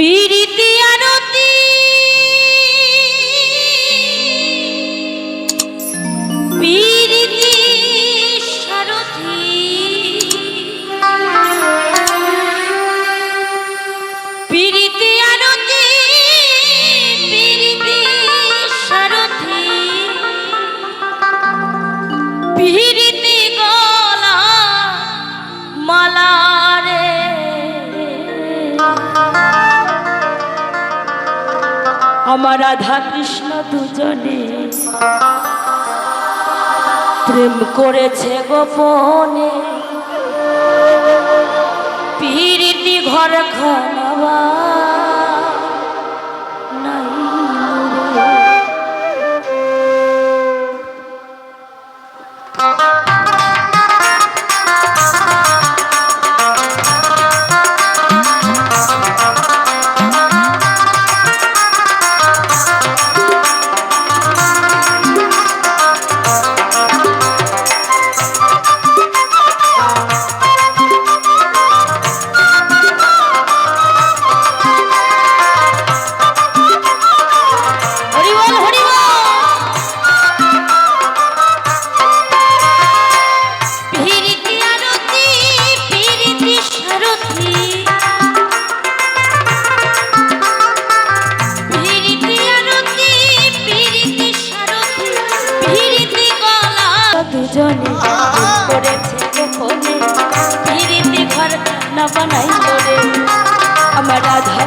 পিরিতি আমার রাধা কৃষ্ণ দুজনে। প্রেম করেছে গোপনে। পিরিতি ঘর খানাবা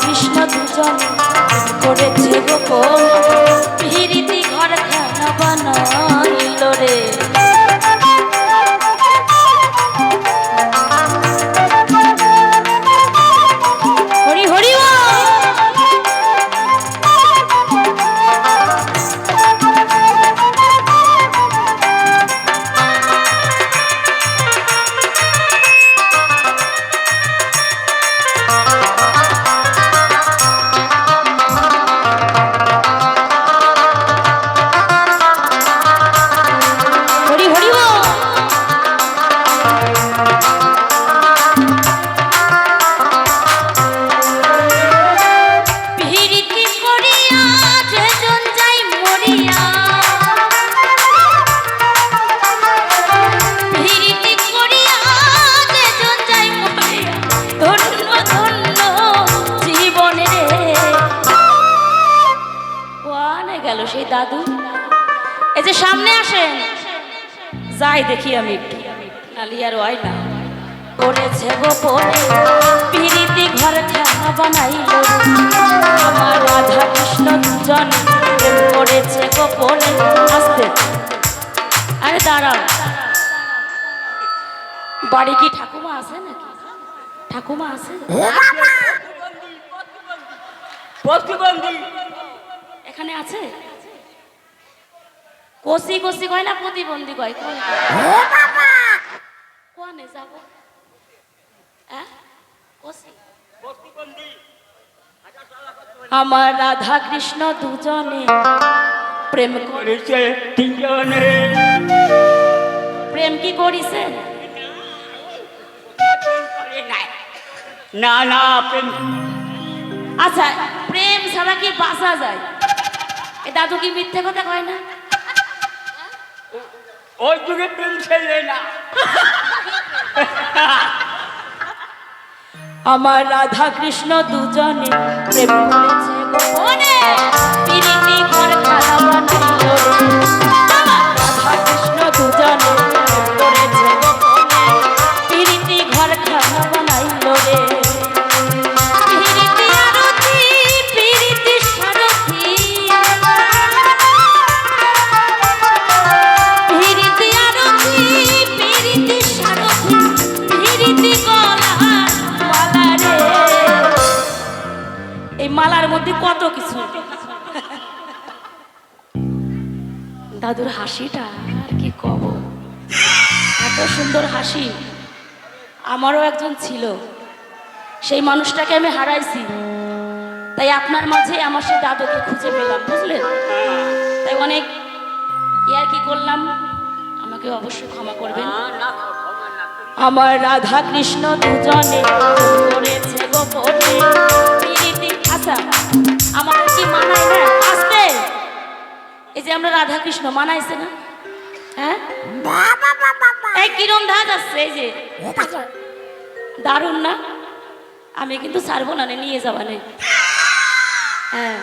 কৃষ্ণ দুজন করেছে গোপন যাই দেখি আমি। একটু নালিয়ার ওয়াই না করেছে গোপনে পিরিতি ঘর খানা বানাইল। আমার রাধা কৃষ্ণ দুজন করেছে গোপনে। আসতে। আরে দাঁড়াও। বাড়ি কি ঠাকুমা আছে নাকি? ঠাকুমা আছে? এখানে আছে? কষি কষি কয় না প্রতিবন্ধী কয়? কোন? কোনে যাব? হ্যাঁ? আমার রাধা কৃষ্ণ দুজনে প্রেম করে করেছে তিনজনে। প্রেম কি করিছে? না না প্রেম। আচ্ছা প্রেম ছাড়া কি বাঁচা যায়? এ দাদু কি মিথ্যে কথা কয় না? ওই যুগে প্রেম ছেলে না। আমার রাধা কৃষ্ণ দুজনে প্রেম করেছে গোপনে। পিরিতি ঘর খানা বিশ্বাসী আমারও একজন ছিল। সেই মানুষটাকে আমি হারাইছি। তাই আপনার মাঝে আমার সেই দাদুকে খুঁজে পেলাম বুঝলেন? তাই অনেক ইয়ার কি করলাম আমাকে অবশ্যই ক্ষমা করবেন। আমার রাধা কৃষ্ণ দুজনে করেছে আচ্ছা, আমার কি মানায় না? আসতে। এই যে আমরা রাধা কৃষ্ণ মানাইছে না? হ্যাঁ? এই কিরম ধাজ আসছে এই যে। দারুণ না? আমি কিন্তু ছাড়বো না নিয়ে যাবা নে। হ্যাঁ।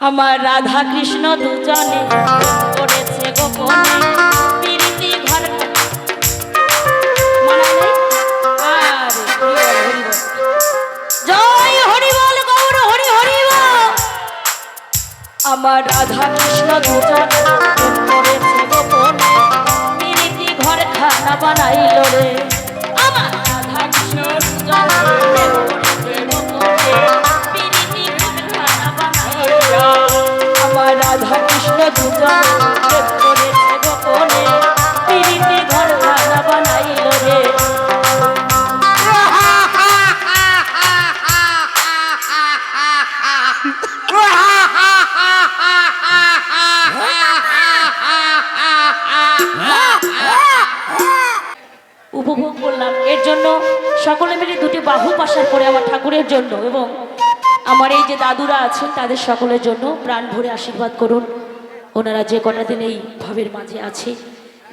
আমার রাধা কৃষ্ণ দুজনে করেছে গোপনে প্রীতি ঘর। নাই? জয় গৌর হরি আমার রাধা কৃষ্ণ দুজন রাধা বানাইল রে। আমার রাধা কৃষ্ণ দুজন করে আমার ঠাকুরের জন্য এবং আমার এই যে দাদুরা আছেন তাদের সকলের জন্য প্রাণ ভরে আশীর্বাদ করুন। ওনারা যে কটা দিন এই ভাবের মাঝে আছে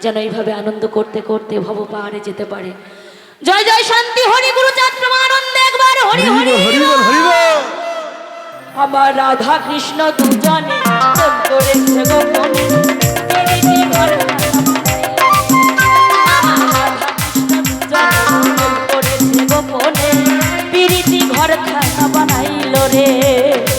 যেন এইভাবে আনন্দ করতে করতে ভব পাহাড়ে যেতে পারে। জয় জয় শান্তি হরি গুরু চাত্র একবার হরি হরি হরিবল আমার রাধা কৃষ্ণ দুজনে করেছে গোপনে প্রীতি খানা বানাইল রে।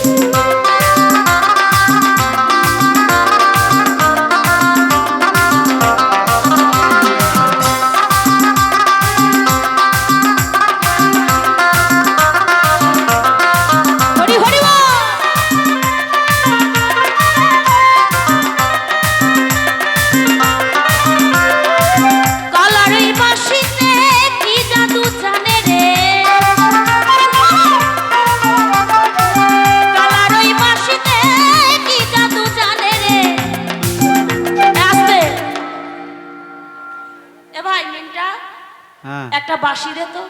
মিনটা হ্যাঁ। একটা বাঁশি দে তো।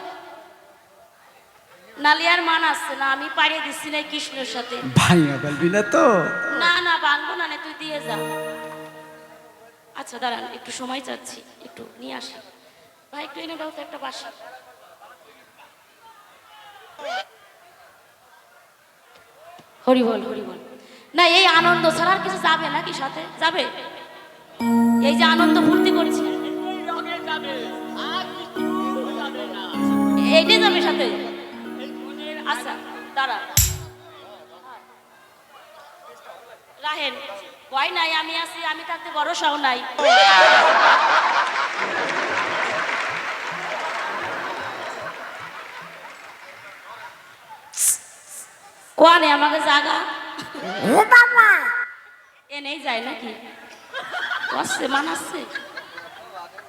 নালিয়ার মান আসছে না আমি পাড়িয়ে দিচ্ছি না কৃষ্ণের সাথে। ভাইয়া বলবি না তো। না না না তুই দিয়ে যা। আচ্ছা দাঁড়ান একটু সময় চাচ্ছি একটু নিয়ে আসি। ভাই একটু এনে দাও তো একটা বাসি হরি বল হরি বল। না এই আনন্দ ছাড়া আর কিছু যাবে নাকি সাথে? যাবে? এই যে আনন্দ ফুর্তি করছি এই রঙে যাবে সাথে। আচ্ছা দাঁড়া। রাহেন ভয় নাই আমি আছি আমি থাকতে ভরসাও নাই। কোয়ানে আমাকে জাগা? এনেই যায় নাকি? আসছে মানাচ্ছে।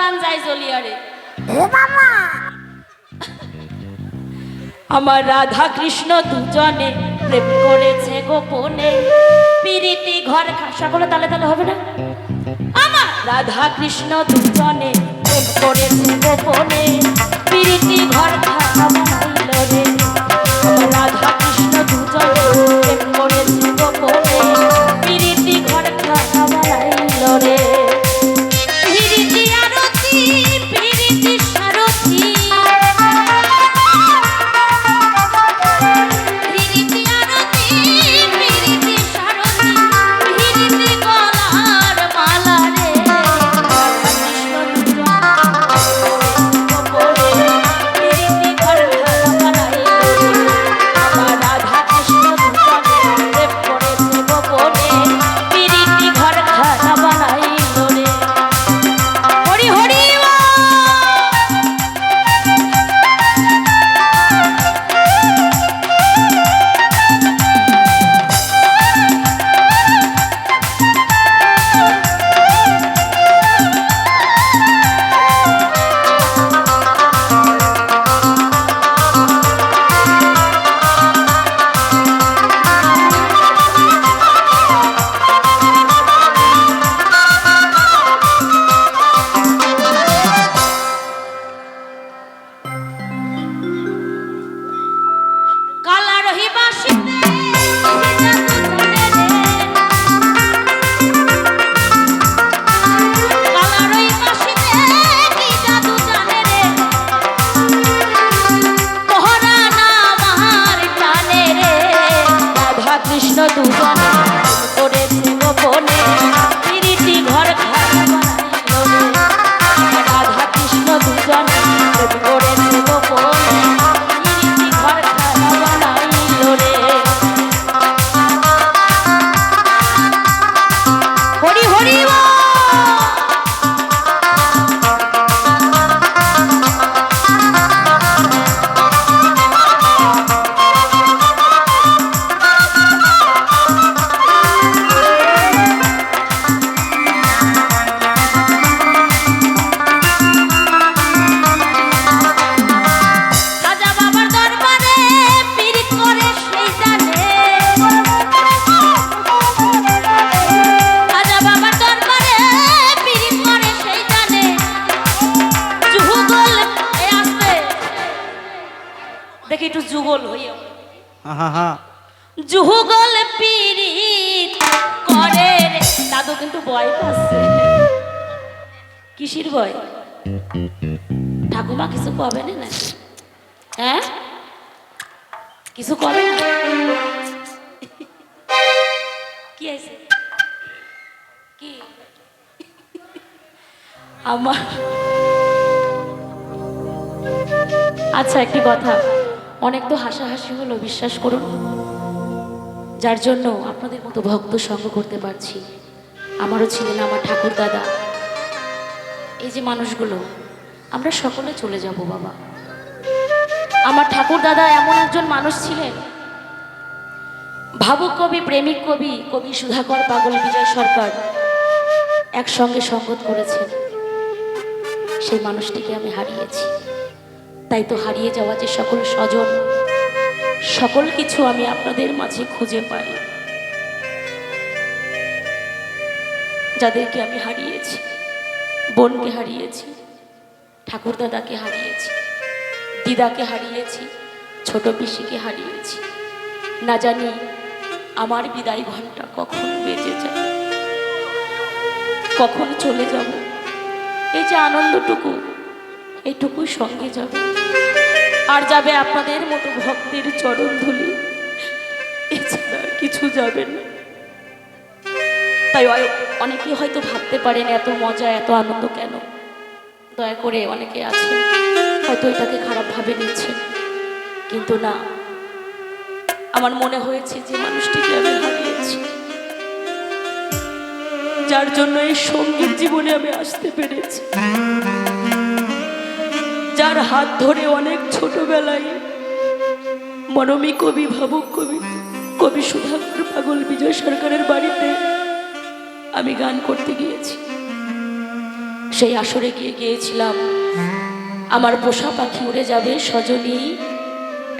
পরাণ যায় জলিয়ারে। আমার রাধা কৃষ্ণ দুজনে প্রেম করেছে গোপনে। পিরিতি ঘর খাসা সকলে তালে তালে হবে না? আমার রাধা কৃষ্ণ দুজনে প্রেম করেছে গোপনে। পিরিতি ঘর খাওয়া করে রে। দেখি একটু যুগল হইয়া যুগল পীড়িত করে দাদু কিন্তু ভয় পাচ্ছে কিসির ভয় ঠাকুমা কিছু কবে না হ্যাঁ? কিছু করে না? কি আছে কি? আমার আচ্ছা একটি কথা। অনেক তো হাসাহাসি হলো, বিশ্বাস করুন। যার জন্য আপনাদের মতো ভক্ত সঙ্গ করতে পারছি। আমারও ছিলেন আমার ঠাকুর দাদা। এই যে মানুষগুলো, আমরা সকলে চলে যাব, বাবা। আমার ঠাকুর দাদা এমন একজন মানুষ ছিলেন। ভাবুক কবি, প্রেমিক কবি কবি সুধাকর পাগল বিজয় সরকার একসঙ্গে সঙ্গত করেছেন। সেই মানুষটিকে আমি হারিয়েছি। তাই তো হারিয়ে যাওয়া যে সকল স্বজন, সকল কিছু আমি আপনাদের মাঝে খুঁজে পাই। যাদেরকে আমি হারিয়েছি, বোনকে হারিয়েছি ঠাকুর দাদাকে হারিয়েছি, দিদাকে হারিয়েছি, ছোট পিসিকে হারিয়েছি। না জানি আমার বিদায় ঘণ্টা কখন বেজে যাবে কখন চলে যাব, এই যে আনন্দটুকু এইটুকুই সঙ্গে যাবে। আর যাবে আপনাদের মতো ভক্তের চরণ ধুলি। এছাড়া কিছু যাবে না। তাই অনেকেই হয়তো ভাবতে পারেন, এত মজা, এত আনন্দ কেন? দয়া করে অনেকে আছেন, হয়তো এটাকে খারাপভাবে নিচ্ছে কিন্তু না, আমার মনে হয়েছে যে মানুষটিকে আমি হারিয়েছি। যার জন্য এই সংগীত জীবনে আমি আসতে পেরেছি। যার হাত ধরে অনেক ছোটবেলায় মনমী কবি, ভাবুক কবি কবি সুধাকর পাগল বিজয় সরকারের বাড়িতে আমি গান করতে গিয়েছি। সেই আসরে গিয়ে গিয়েছিলাম, আমার পোষা পাখি উড়ে যাবে সজনী,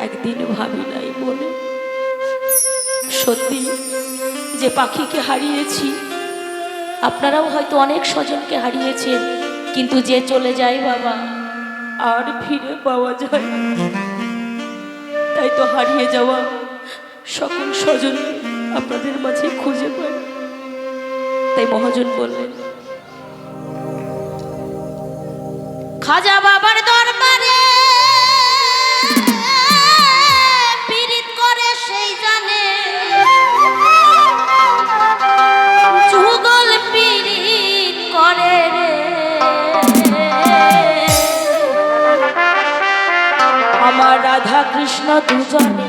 একদিন ভাবি নাই বলে সত্যি, যে পাখিকে হারিয়েছি, আপনারাও হয়তো অনেক স্বজনকে হারিয়েছেন, কিন্তু যে চলে যায় বাবা আর ফিরে পাওয়া যায়। তাই তো হারিয়ে যাওয়া সকল স্বজন আপনাদের মাঝে খুঁজে পায় তাই মহাজন বললেন, খাজা বাবার রাধা কৃষ্ণ দুজনে